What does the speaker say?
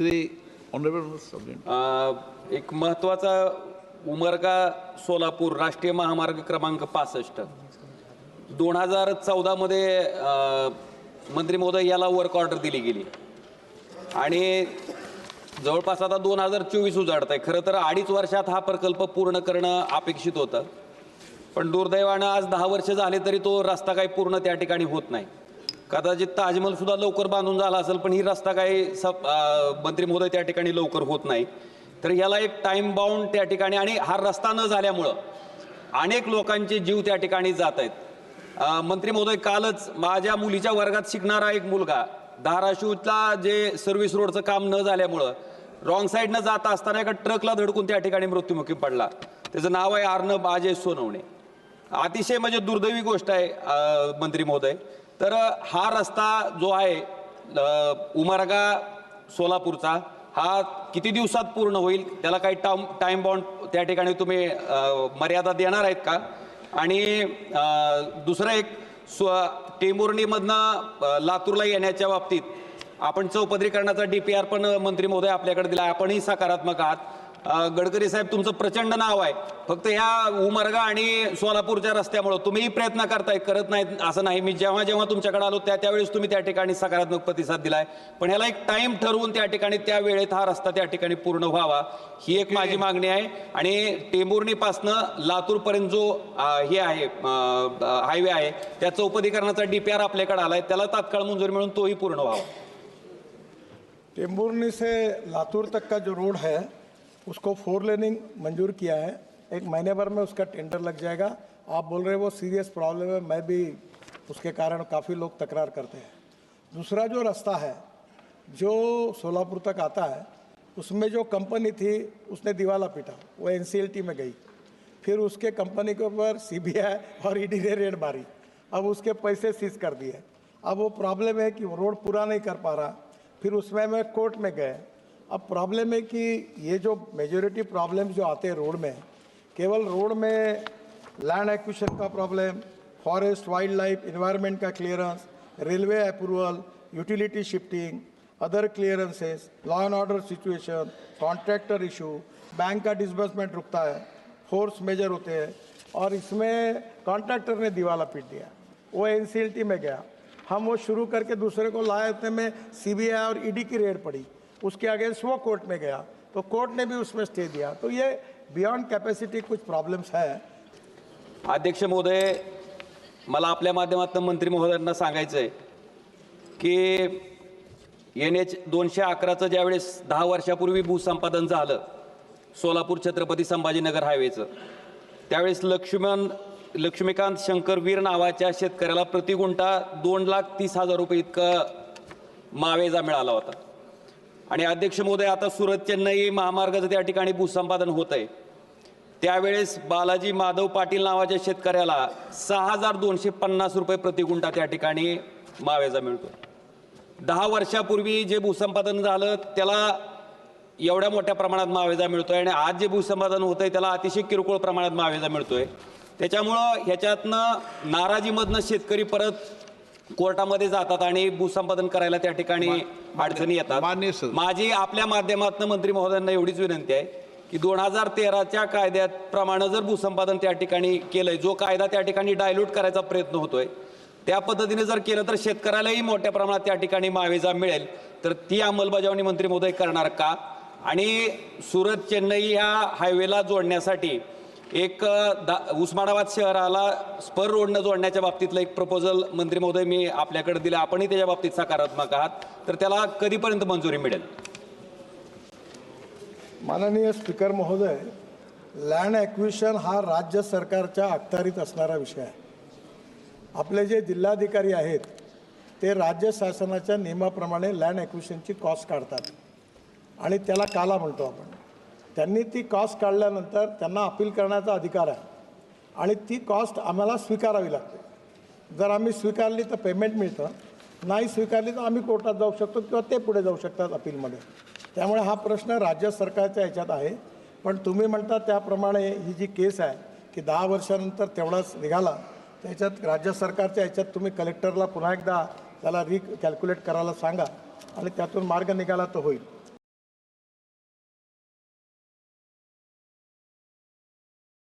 Shri honourable एक महत्त्वाचा उमरगा सोलापूर राष्ट्रीय महामार्ग क्रमांक पासष्ट. दोन हजार चौदामध्ये मंत्री महोदय याला वर्क ऑर्डर दिली गेली. आणि जवळपास आता दोन हजार चोवीस उजाडत आहे खरं तर अडीच वर्षात हा प्रकल्प पूर्ण करणं अपेक्षित होतं. पण दुर्दैवानं आज दहा वर्ष झाले तरी तो रस्ता काही पूर्ण त्या ठिकाणी होत नाही. कदाचित ताजमहल सुद्धा लवकर बांधून झाला असेल पण ही रस्ता काही सब मंत्री महोदय त्या ठिकाणी लवकर होत नाही. तर याला एक टाइम बाउंड त्या ठिकाणी आणि हा रस्ता न झाल्यामुळं अनेक लोकांचे जीव त्या ठिकाणी जात आहेत. मंत्री महोदय कालच माझ्या मुलीच्या वर्गात शिकणारा एक मुलगा धाराशिवला जे सर्व्हिस रोडचं काम न झाल्यामुळं रॉंग साईडनं जात असताना एका ट्रकला धडकून त्या ठिकाणी मृत्युमुखी पडला. त्याचं नाव आहे अर्णब अजय सोनवणे. अतिशय म्हणजे दुर्दैवी गोष्ट आहे मंत्री महोदय. तर हा रस्ता जो आहे उमरगा सोलापूरचा हा किती दिवसात पूर्ण होईल? त्याला काही टाम टाईम बॉन्ड त्या ठिकाणी तुम्ही मर्यादा देणार आहेत का? आणि दुसरं एक स्व टेंभुर्णीमधनं लातूरला येण्याच्या बाबतीत आपण चौपदरीकरणाचा आर पण मंत्री महोदय आपल्याकडे दिला आपणही सकारात्मक आहात. गडकरी साहेब तुमचं प्रचंड नाव आहे. फक्त ह्या उमरगा आणि सोलापूरच्या रस्त्यामुळं तुम्हीही प्रयत्न करताय करत नाहीत असं नाही. मी जेव्हा जेव्हा तुमच्याकडे आलो त्या त्यावेळेस तुम्ही त्या ठिकाणी सकारात्मक प्रतिसाद दिलाय. पण ह्याला एक टाइम ठरवून त्या ठिकाणी त्या वेळेत हा रस्ता त्या ठिकाणी पूर्ण व्हावा ही एक माझी मागणी आहे. आणि टेंभुर्णीपासनं लातूरपर्यंत जो हे आहे हायवे आहे त्या चौपदीकरणाचा डीपीआर आपल्याकडे आलाय. त्याला तात्काळ मंजुरी मिळून तोही पूर्ण व्हावा. टेम्बुर्नी से लातूर तक का जो रोड है उसको फोर लेनिंग मंजूर किया है। एक महीने भर में उसका टेंडर लग जाएगा। आप बोल रहे हो वो सीरियस प्रॉब्लम है, मैं भी उसके कारण काफ़ी लोग तकरार करते हैं। दूसरा जो रास्ता है, जो सोलापुर तक आता है, उसमें जो कंपनी थी, उसने दिवाला पीटा। वो एनसीएलटी में गई। फिर उसके कंपनी के ऊपर सीबीआई और ईडी ने रेड मारी। अब उसके पैसे सीज कर दिए। अब वो प्रॉब्लम है कि वो रोड पूरा नहीं कर पा रहा। फिर उसमें मैं कोर्ट में गए। अब प्रॉब्लम है कि ये जो मेजोरिटी प्रॉब्लम्स जो आते हैं रोड में, केवल रोड में लैंड एक्विशन का problem forest wild life environment का clearance railway approval utility shifting other clearances law and order situation contractor issue bank का डिसबर्समेंट रुकता है फोर्स मेजर होते हैं, और इसमें कॉन्ट्रैक्टर ने दिवाला पीट दिया, वो एन में गया। हम वो शुरू करके दूसरे को लाए, उतने में सीबीआई और ईडी की रेड पड़ी। उसके अगेंस्ट वो कोर्ट में गया तो कोर्ट ने भी उसमें स्टे दिया। तो ये बियॉन्ड कैपेसिटी कुछ प्रॉब्लम्स है। अध्यक्ष महोदय मला आपल्या माध्यमातून मंत्री महोदयांना सांगायचं आहे की एन एच दोनशे अकराचं ज्यावेळेस दहा वर्षापूर्वी भूसंपादन झालं सोलापूर छत्रपती संभाजीनगर हायवेचं त्यावेळेस लक्ष्मण लक्ष्मीकांत शंकरवीर नावाच्या शेतकऱ्याला प्रतिगुंठा दोन लाख तीस हजार रुपये इतका मावेजा मिळाला होता. आणि अध्यक्ष महोदय आता सुरत चेन्नई महामार्गाचं त्या ठिकाणी भूसंपादन होत आहे त्यावेळेस बालाजी माधव पाटील नावाच्या शेतकऱ्याला सहा हजार दोनशे पन्नास रुपये प्रतिगुंठा त्या ठिकाणी मावेजा मिळतो. दहा वर्षापूर्वी जे भूसंपादन झालं त्याला एवढ्या मोठ्या प्रमाणात मावेजा मिळतोय आणि आज जे भूसंपादन होतंय त्याला अतिशय किरकोळ प्रमाणात मावेजा मिळतोय. त्याच्यामुळं ह्याच्यातनं नाराजीमधनं शेतकरी परत कोर्टामध्ये जातात आणि भूसंपादन करायला त्या ठिकाणी अडचणी येतात. मान्य सर. माझी आपल्या माध्यमातून मंत्री महोदयांना एवढीच विनंती आहे की दोन हजार तेराच्या कायद्याप्रमाणे जर भूसंपादन त्या ठिकाणी केलंय जो कायदा त्या ठिकाणी डायल्यूट करायचा प्रयत्न होतोय त्या पद्धतीने जर केलं तर शेतकऱ्यालाही मोठ्या प्रमाणात त्या ठिकाणी मावेजा मिळेल. तर ती अंमलबजावणी मंत्री महोदय करणार का? आणि सुरत चेन्नई ह्या हायवेला जोडण्यासाठी एक दा उस्मानाबाद शहराला स्पर रोडनं जोडण्याच्या बाबतीतलं एक प्रपोजल मंत्री महोदय मी आपल्याकडे दिलं. आपणही त्याच्या बाबतीत सकारात्मक आहात. तर त्याला कधीपर्यंत मंजुरी मिळेल? माननीय स्पीकर महोदय लँड ॲक्विशन हा राज्य सरकारच्या अखत्यारीत असणारा विषय आहे. आपले जे जिल्हाधिकारी आहेत ते राज्य शासनाच्या नियमाप्रमाणे लँड ॲक्विशनची कॉस्ट काढतात. आणि त्याला काला म्हणतो आपण. त्यांनी ती कॉस्ट काढल्यानंतर त्यांना अपील करण्याचा अधिकार आहे. आणि ती कॉस्ट आम्हाला स्वीकारावी लागते. जर आम्ही स्वीकारली तर पेमेंट मिळतं. नाही स्वीकारली तर आम्ही कोर्टात जाऊ शकतो किंवा ते पुढे जाऊ शकतात अपीलमध्ये त्यामुळे हा प्रश्न राज्य सरकारच्या ह्याच्यात आहे. पण तुम्ही म्हणता त्याप्रमाणे ही जी केस आहे की दहा वर्षानंतर तेवढाच निघाला त्याच्यात राज्य सरकारच्या ह्याच्यात तुम्ही कलेक्टरला पुन्हा एकदा त्याला री कॅल्क्युलेट करायला सांगा आणि त्यातून मार्ग निघाला तर होईल.